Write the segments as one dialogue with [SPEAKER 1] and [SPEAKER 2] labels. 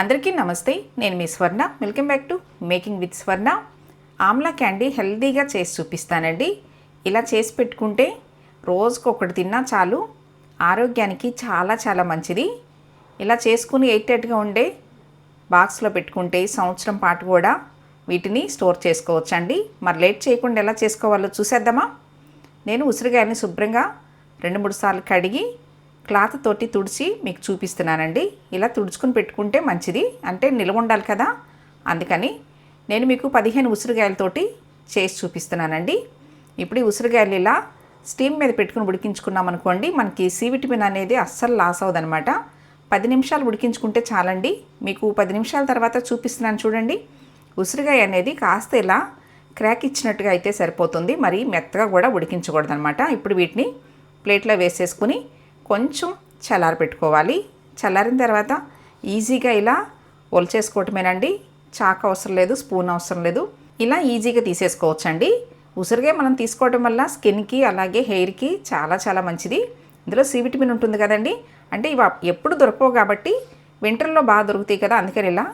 [SPEAKER 1] అందరికీ నమస్తే. నేను మీ Swarna. Welcome back to making with Swarna amla candy హెల్తీగా చేసి చూపిస్తానండి. ఇలా చేసి పెట్టుకుంటే రోజుకు ఒకటి తిన్నా చాలు. ఆరోగ్యానికి చాలా చాలా మంచిది. ఇలా చేసుకుని ఎయిటెడ్గా ఉండే బాక్స్లో పెట్టుకుంటే సంవత్సరం పాటు కూడా వీటిని స్టోర్ చేసుకోవచ్చండి. మరి లేట్ చేయకుండా ఎలా చేసుకోవాలో చూసేద్దామా? నేను ఉసిరికాయని శుభ్రంగా రెండు మూడు సార్లు కడిగి క్లాత్ తోటి తుడిచి మీకు చూపిస్తున్నానండి. ఇలా తుడుచుకుని పెట్టుకుంటే మంచిది. అంటే నిల్వ ఉండాలి కదా. అందుకని నేను మీకు పదిహేను ఉసిరికాయలతోటి చేసి చూపిస్తున్నానండి. ఇప్పుడు ఈ ఉసిరికాయలు ఇలా స్టీమ్ మీద పెట్టుకుని ఉడికించుకున్నాం అనుకోండి మనకి సి విటమిన్ అనేది అస్సలు లాస్ అవ్వదనమాట పది నిమిషాలు ఉడికించుకుంటే చాలండి. మీకు పది నిమిషాల తర్వాత చూపిస్తున్నాను చూడండి. ఉసిరికాయ అనేది కాస్త ఇలా క్రాక్ ఇచ్చినట్టుగా అయితే సరిపోతుంది. మరి మెత్తగా కూడా ఉడికించకూడదనమాట ఇప్పుడు వీటిని ప్లేట్లో వేసేసుకుని కొంచెం చల్లారి పెట్టుకోవాలి. చల్లారిన తర్వాత ఈజీగా ఇలా ఒలిచేసుకోవటమేనండి. చాక అవసరం లేదు స్పూన్ అవసరం లేదు. ఇలా ఈజీగా తీసేసుకోవచ్చండి. ఉసిరిగా మనం తీసుకోవటం వల్ల స్కిన్కి అలాగే హెయిర్కి చాలా చాలా మంచిది. ఇందులో సి విటమిన్ ఉంటుంది కదండి. అంటే ఇవి ఎప్పుడు దొరకవు కాబట్టి వింటర్లో బాగా దొరుకుతాయి కదా అందుకని ఇలా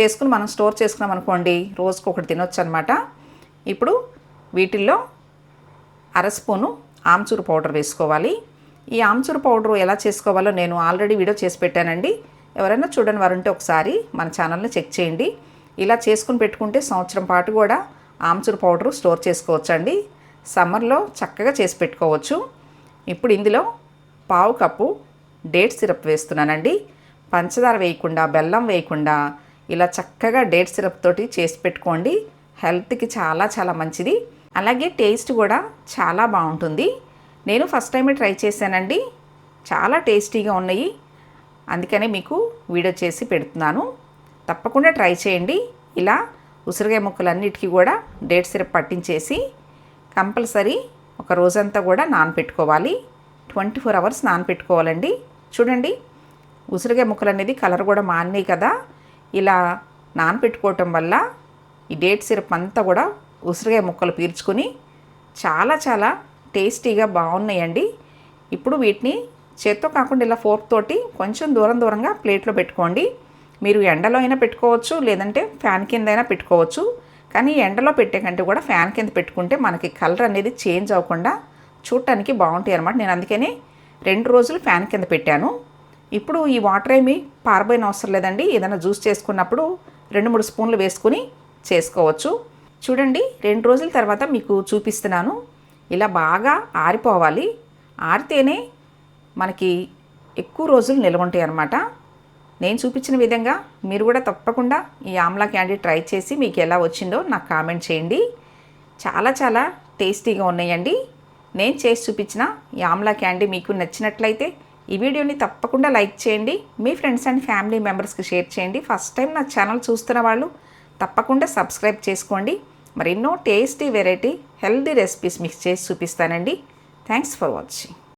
[SPEAKER 1] చేసుకుని మనం స్టోర్ చేసుకున్నాం అనుకోండి రోజుకు ఒకటి తినొచ్చు అనమాట ఇప్పుడు వీటిల్లో అర స్పూను ఆమ్చూరు పౌడర్ వేసుకోవాలి. ఈ ఆమ్చూర్ పౌడర్ ఎలా చేసుకోవాలో నేను ఆల్రెడీ వీడియో చేసి పెట్టానండి. ఎవరైనా చూడని వారుంటే ఒకసారి మన ఛానల్ని చెక్ చేయండి. ఇలా చేసుకుని పెట్టుకుంటే సంవత్సరం పాటు కూడా ఆమ్చూర్ పౌడరు స్టోర్ చేసుకోవచ్చండి. సమ్మర్లో చక్కగా చేసి పెట్టుకోవచ్చు. ఇప్పుడు ఇందులో పావు కప్పు డేట్ సిరప్ వేస్తున్నానండి. పంచదార వేయకుండా బెల్లం వేయకుండా ఇలా చక్కగా డేట్ సిరప్ తోటి చేసి పెట్టుకోండి. హెల్త్కి చాలా చాలా మంచిది. అలాగే టేస్ట్ కూడా చాలా బాగుంటుంది. నేను ఫస్ట్ టైమే ట్రై చేశానండి. చాలా టేస్టీగా ఉన్నాయి. అందుకనే మీకు వీడియో చేసి పెడుతున్నాను. తప్పకుండా ట్రై చేయండి. ఇలా ఉసిరికాయ ముక్కలన్నిటికీ కూడా డేట్ సిరప్ పట్టించేసి కంపల్సరీ ఒక రోజంతా కూడా నానపెట్టుకోవాలి. ట్వంటీ ఫోర్ అవర్స్ నానపెట్టుకోవాలండి. చూడండి ఉసిరికాయ ముక్కలు అనేది కలర్ కూడా మారినాయి కదా. ఇలా నానపెట్టుకోవటం వల్ల ఈ డేట్ సిరప్ అంతా కూడా ఉసిరికాయ ముక్కలు పీల్చుకుని చాలా చాలా టేస్టీగా బాగున్నాయండి. ఇప్పుడు వీటిని చేత్తో కాకుండా ఇలా ఫోర్క్ తోటి కొంచెం దూరం దూరంగా ప్లేట్లో పెట్టుకోండి. మీరు ఎండలో అయినా పెట్టుకోవచ్చు లేదంటే ఫ్యాన్ కింద అయినా పెట్టుకోవచ్చు. కానీ ఎండలో పెట్టే కంటే కూడా ఫ్యాన్ కింద పెట్టుకుంటే మనకి కలర్ అనేది చేంజ్ అవ్వకుండా చూడటానికి బాగుంటాయి అనమాట నేను అందుకని రెండు రోజులు ఫ్యాన్ కింద పెట్టాను. ఇప్పుడు ఈ వాటర్ ఏమి పారబోయిన అవసరం లేదండి. ఏదైనా జ్యూస్ చేసుకున్నప్పుడు రెండు మూడు స్పూన్లు వేసుకుని చేసుకోవచ్చు. చూడండి రెండు రోజుల తర్వాత మీకు చూపిస్తున్నాను. ఇలా బాగా ఆరిపోవాలి. ఆరితేనే మనకి ఎక్కువ రోజులు నిల్వ ఉంటాయి అన్నమాట. నేను చూపించిన విధంగా మీరు కూడా తప్పకుండా ఈ ఆమ్లా క్యాండీ ట్రై చేసి మీకు ఎలా వచ్చిందో నాకు కామెంట్ చేయండి. చాలా చాలా టేస్టీగా ఉన్నాయండి. నేను చేసి చూపించిన ఈ ఆమ్లా క్యాండీ మీకు నచ్చినట్లయితే ఈ వీడియోని తప్పకుండా లైక్ చేయండి. మీ ఫ్రెండ్స్ అండ్ ఫ్యామిలీ మెంబర్స్కి షేర్ చేయండి. ఫస్ట్ టైం నా ఛానల్ చూస్తున్న వాళ్ళు తప్పకుండా సబ్స్క్రైబ్ చేసుకోండి. మరి ఎన్నో tasty variety healthy recipes mix చేసి చూపిస్తానండి. Thanks for watching